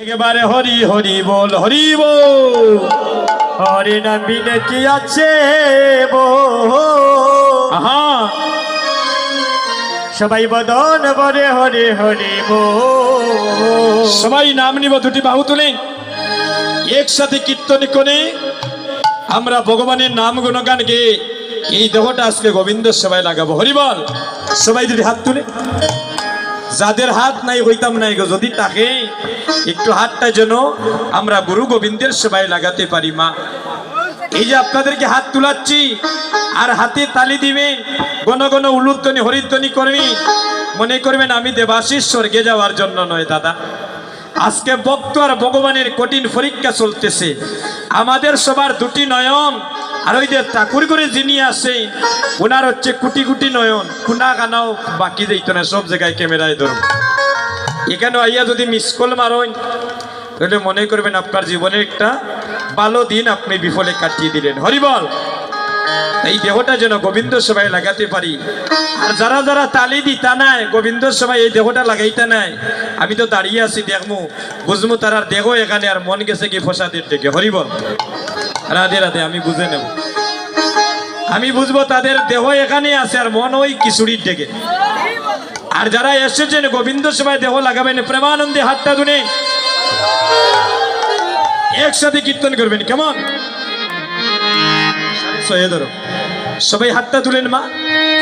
একেবারে হরি হরি বল হরি বল। হরি নাম বিনে কি আছে সবাই বদন বরে হরে হরে সবাই নাম নিব, দুটি বাহু তুলে। একসাথে কীর্তন করে আমরা ভগবানের নাম গুণগান গেয়ে এই দেহটা আজকে গোবিন্দ সবাই লাগাবো। হরিবল সবাই দুটি হাত তুলে। যাদের হাত নাই হইতাম নাই গো, যদি তাকে একটু হাতটা যেন আমরা গুরু গোবিন্দের সেবায় লাগাতে পারি, মা। এই যে আপনাদেরকে হাত তুলাচ্ছি, আর হাতে তালি দিবে, গণ গণ উলুধ্বনি, হরিধ্বনি করবি, মনে করবেন আমি দেবাশিস স্বর্গে যাওয়ার জন্য নয়, দাদা। আজকে ভক্ত আর ভগবানের কঠিন পরীক্ষা চলতেছে। আমাদের সবার দুটি নয়ন, আর ওই যে ঠাকুর করে যিনি আসে ওনার হচ্ছে কোটি কোটি নয়ন। কুনা কানাও বাকি যাইতো না, সব জায়গায় ক্যামেরায় ধরুন। এখানে আইয়া যদি মিস কল মারেন তাহলে মনে করবেন আপনার জীবনের একটা ভালো দিন আপনি বিফলে কাটিয়ে দিলেন। হরিবল এই দেহটা যেন গোবিন্দ সবাই লাগাতে পারি। আর যারা যারা তালি দিতা নাই, গোবিন্দ সবাই এই দেহটা লাগাইতে নাই, আমি তো দাঁড়িয়ে আছি দেখমু, বুঝমু তারার দেহ এখানে আর মন গেছে কি ফসাদের থেকে। হরিবল রাধে রাধে, আমি বুঝে নেব। আমি বুঝব তাদের দেহ এখানে আছে আর মন ওই কিশোরীর ডেকে আর যারা এসেছেন গোবিন্দ সবাই দেহ লাগাবেন, প্রেমানন্দে হাতটা দুনে একসাথে কীর্তন করবেন, কেমন? ধরো। সবাই হাতটা তুলেন মা।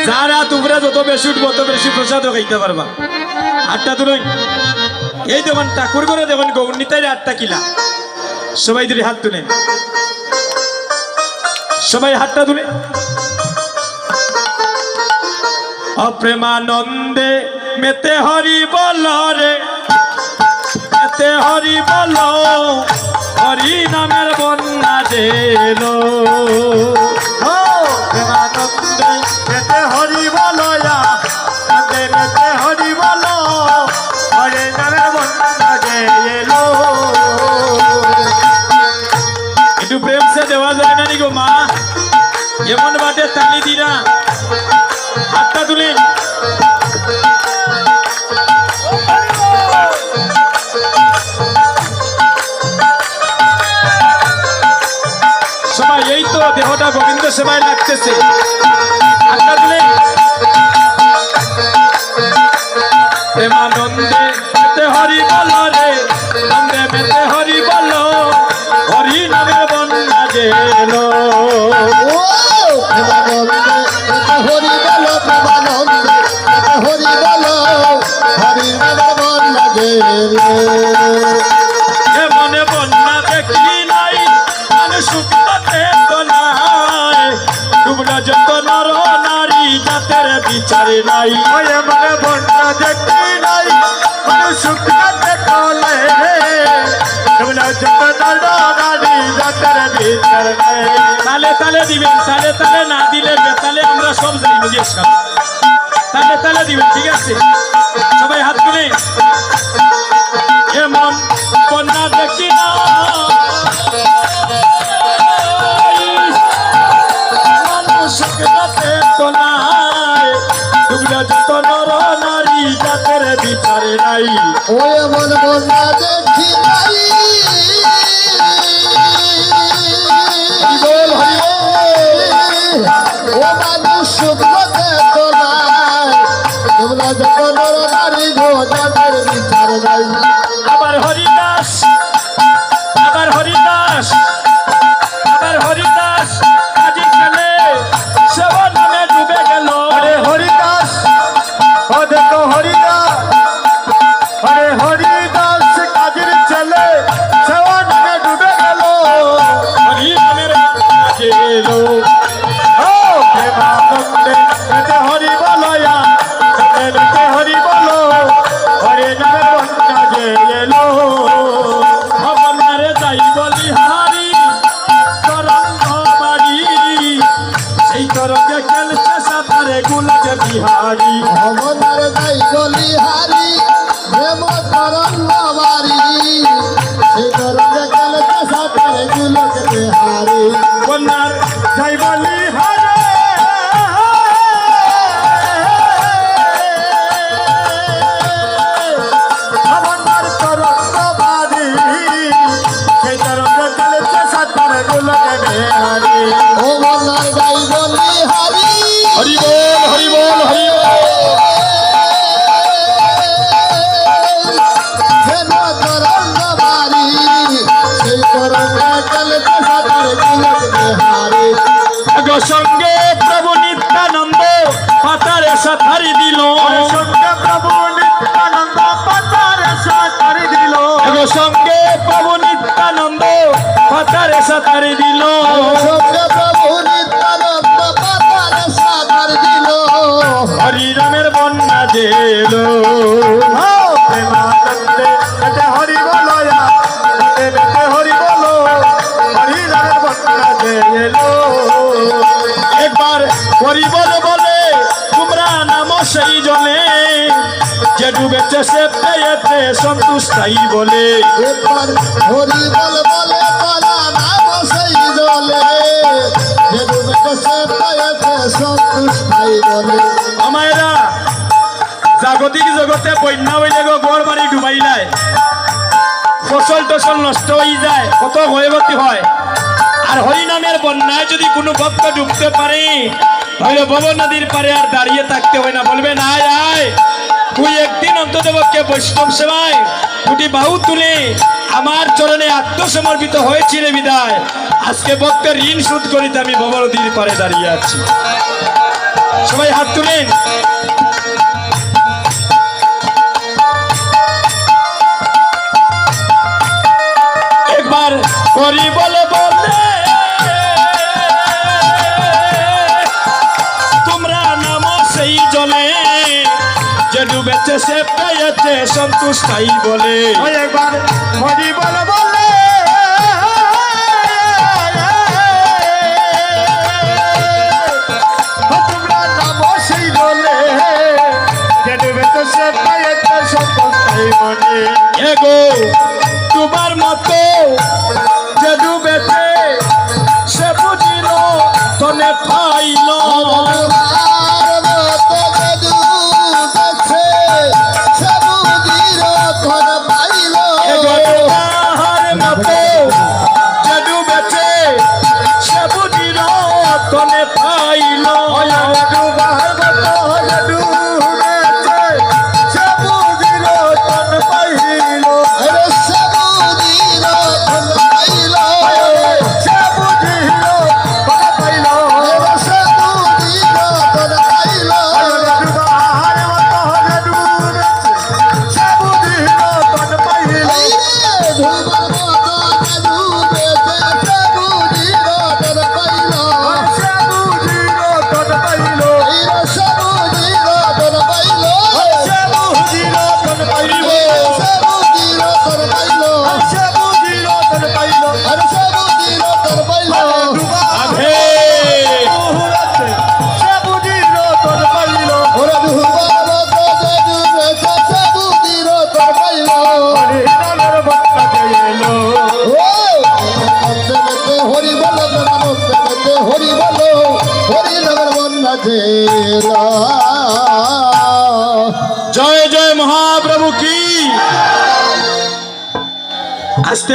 যারা তোমরা যত বেশি উঠবো, তত বেশি প্রসাদও খাইতে পারবা। হাতটা এই ঠাকুর করে হাতটা কিলা সবাই দিলে হাত তুলেন। সবাই হাতটা তুলে। অপ্রেমানন্দে মেতে হরি বল রে। মেতে হরি বল। হরি নামের বন্যা জেলো। এমন বাটে তালি দিরা হাতটা তুলে। তো দেহটা গোবিন্দ সেবায় লাগতেছে হাতটা তুলে প্রেমানন্দে মেতে হরি বল রে নন্দে মেতে হরি বল হরি নামের বন্যা নামের মন মনে বন্যা দেখি নাই মানে সুখতে বিচারে নাই। ওয়ে মনে বন্যা দেখি নাই। মানুষ সুখাতে কলে তোমরা যত নারী যাত্রার ভিতর নাই। তালে তালে দিবেন, তালে তালে না দিলে বেতালে আমরা সব যাই বুঝি তালে তালে দিবেন, ঠিক আছে? সবাই হাত তুলে। এমন বন্যা দেখি না। নাই। ও মন বন্যা দেখি। ভবনার যাই গলি হারি প্রেম তরঙ্গ মারি সে তরঙ্গ গেলতে সাঁতারে জুলকতে হারি কন্যার যাই গলি হারি হরি বল। সঙ্গে প্রভু নিত্যানন্দ পাতারে সাতারে দিল। সঙ্গে প্রভু নিত্যানন্দ পাতারে সাঁতার দিল। হরি রামের বন্যা দিল ও প্রেমানন্দে ডুবেছে সে পেয়েছে সন্তুষ্টাই বলে। হরি বল বলে তারা নাম সেই জলে। ডুবেছে সে পেয়েছে সন্তুষ্টাই বলে। আমায়রা জাগতিক জগতে বন্যা হইলে গো গড় বাড়ি ডুবাইলায় ফসল টসল নষ্ট হয়ে যায় কত ক্ষয়ক্ষতি হয়। আর হরিনামের বন্যায় যদি কোনো ভক্ত ডুবতে পারে তাহলে ভব নদীর পারে আর দাঁড়িয়ে থাকতে হয় না। বলবেন আয় আয় তুই একদিন অন্তত পক্ষে বৈষ্ণব সেবায় দুটি বাহু তুলে আমার চরণে আত্মসমর্পিত হয়েছিল বিদায়। আজকে ভক্তের ঋণ শোধ করিতে আমি ভব নদীর পারে দাঁড়িয়ে আছি। সবাই হাত তুলেন। একবার করি বলে ডুবেছে সে পেয়েছে সন্তুষ্টাই বলে। একবার হরি বল বলে। তোমরা নাম সেই বলে কেটে সে পায়েতে সন্তুষ্টাই এগো। আস্তে